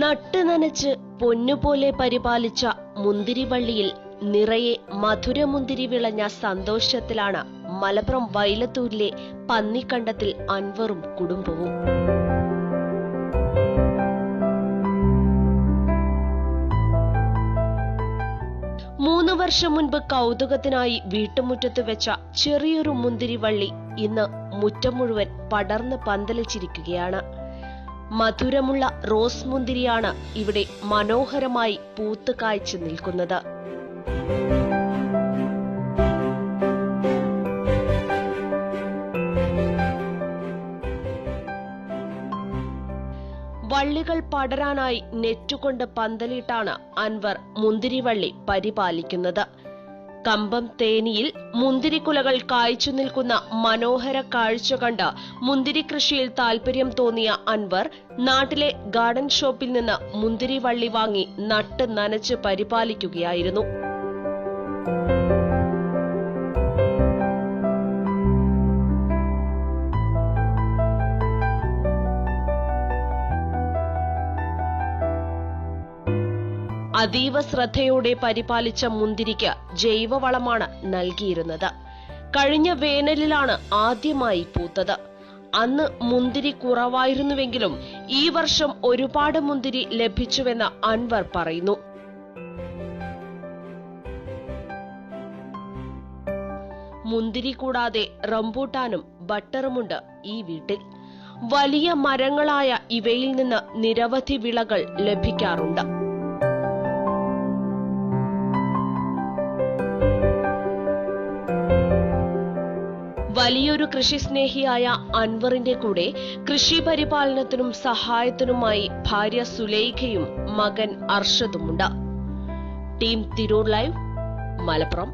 നട്ട് നനച്ച് പൊന്നുപോലെ പരിപാലിച്ച മുന്തിരിവള്ളിയിൽ നിറയെ മധുരമുന്തിരി വിളഞ്ഞ സന്തോഷത്തിലാണ് മലപ്പുറം വൈലത്തൂരിലെ പന്നിക്കണ്ടത്തിൽ അൻവറും കുടുംബവും. മൂന്ന് വർഷം മുൻപ് കൗതുകത്തിനായി വീട്ടുമുറ്റത്ത് വെച്ച ചെറിയൊരു മുന്തിരിവള്ളി ഇന്ന് മുറ്റം മുഴുവൻ പടർന്ന് പന്തലിച്ചിരിക്കുകയാണ്. മധുരമുള്ള റോസ് മുന്തിരിയാണ് ഇവിടെ മനോഹരമായി പൂത്ത് കാഴ്ച നിൽക്കുന്നത്. വള്ളികൾ പടരാനായി നെറ്റുകൊണ്ട് പന്തലിട്ടാണ് അൻവർ മുന്തിരിവള്ളി പരിപാലിക്കുന്നത്. കമ്പം തേനിയിൽ മുന്തിരിക്കുലകൾ കായ്ച്ചു നിൽക്കുന്ന മനോഹര കാഴ്ച കണ്ട് മുന്തിരി കൃഷിയിൽ താൽപര്യം തോന്നിയ അൻവർ നാട്ടിലെ ഗാർഡൻ ഷോപ്പിൽ നിന്ന് മുന്തിരി വള്ളി വാങ്ങി നട്ട് നനച്ച് പരിപാലിക്കുകയായിരുന്നു. അതീവ ശ്രദ്ധയോടെ പരിപാലിച്ച മുന്തിരിക്ക് ജൈവവളമാണ് നൽകിയിരുന്നത്. കഴിഞ്ഞ വേനലിലാണ് ആദ്യമായി പൂത്തത്. അന്ന് മുന്തിരി കുറവായിരുന്നുവെങ്കിലും ഈ വർഷം ഒരുപാട് മുന്തിരി ലഭിച്ചുവെന്ന് അൻവർ പറയുന്നു. മുന്തിരി കൂടാതെ റംബൂട്ടാനും ബട്ടറുമുണ്ട് ഈ വീട്ടിൽ. വലിയ മരങ്ങളായ ഇവയിൽ നിന്ന് നിരവധി വിളകൾ ലഭിക്കാറുണ്ട്. വലിയൊരു കൃഷിസ്നേഹിയായ അൻവറിന്റെ കൂടെ കൃഷി പരിപാലനത്തിനും സഹായത്തിനുമായി ഭാര്യ സുലൈഖയും മകൻ അർഷദുമുണ്ട്. Team Tirur live Malappuram.